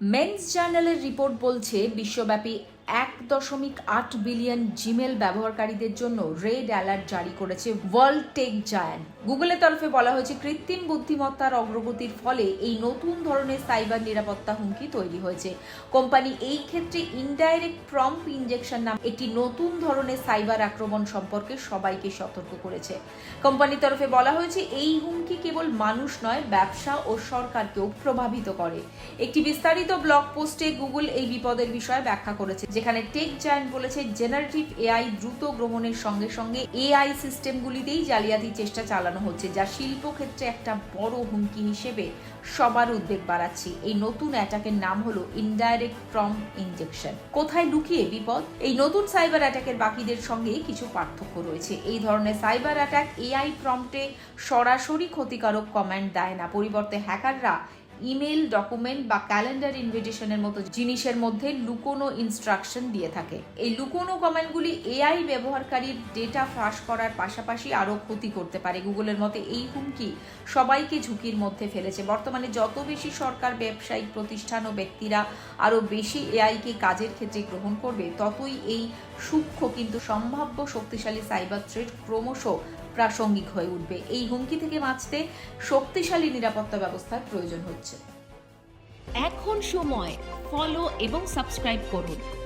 Men's জার্নালের report বলছে বিশ্বব্যাপী এক দশমিক আট বিলিয়ন জিমেল ব্যবহারকারীদের জন্য রেড অ্যালার্ট জারি করেছে ওয়ার্ল্ড টেক জায়ান্ট। গুগলের তরফে বলা হয়েছে, কৃত্রিম বুদ্ধিমত্তার অগ্রগতির ফলে এই নতুন ধরনের সাইবার নিরাপত্তা হুমকি তৈরি হয়েছে। কোম্পানি এই ক্ষেত্রে ইনডাইরেক্ট প্রম্প ইনজেকশন নাম একটি নতুন ধরনের সাইবার আক্রমণ সম্পর্কে সবাইকে সতর্ক করেছে। কোম্পানির তরফে বলা হয়েছে, এই হুমকি কেবল মানুষ নয়, ব্যবসা ও সরকারকেও প্রভাবিত করে। একটি বিস্তারিত ব্লগ পোস্টে গুগল এই বিপদের বিষয়ে ব্যাখ্যা করেছে। যেখানে টেক জায়ান্ট বলেছে জেনারেটিভ এআই দ্রুত গ্রহণের সঙ্গে সঙ্গে এআই সিস্টেমগুলিতেই জালিয়াতির চেষ্টা চালানো হচ্ছে, যা শিল্পক্ষেত্রে একটা বড় হুমকি হিসেবে সবার উদ্বেগ বাড়াচ্ছে। এই নতুন অ্যাটাকের নাম হলো ইনডাইরেক্ট ফ্রম ইনজেকশন কোথায় লুকিয়ে বিপদ? এই নতুন সাইবার অ্যাটাকের বাকিদের সঙ্গে কিছু পার্থক্য রয়েছে। এই ধরনের সাইবার অ্যাটাক এআই প্রম্পটে সরাসরি ক্ষতিকারক কমান্ড দেয় না। পরিবর্তে হ্যাকাররা ইমেল, ডকুমেন্ট বা ক্যালেন্ডার ইনভিটেশনের মতো জিনিসের মধ্যে লুকোনো ইনস্ট্রাকশন দিয়ে থাকে। এই লুকোনো কমেন্টগুলি এআই ব্যবহারকারীর ডেটা ফাঁস করার পাশাপাশি আরও ক্ষতি করতে পারে। গুগলের মতে, এই হুমকি সবাইকে ঝুঁকির মধ্যে ফেলেছে। বর্তমানে যত বেশি সরকার, ব্যবসায়িক প্রতিষ্ঠান ও ব্যক্তিরা আরও বেশি এআইকে কাজের ক্ষেত্রে গ্রহণ করবে, ততই এই সূক্ষ্ম কিন্তু সম্ভাব্য শক্তিশালী সাইবার থ্রেট ক্রমশ প্রাসঙ্গিক হয়ে উঠবে। এই হুমকি থেকে বাঁচতে শক্তিশালী নিরাপত্তা ব্যবস্থার প্রয়োজন হচ্ছে। এখন সময়। ফলো এবং সাবস্ক্রাইব করুন।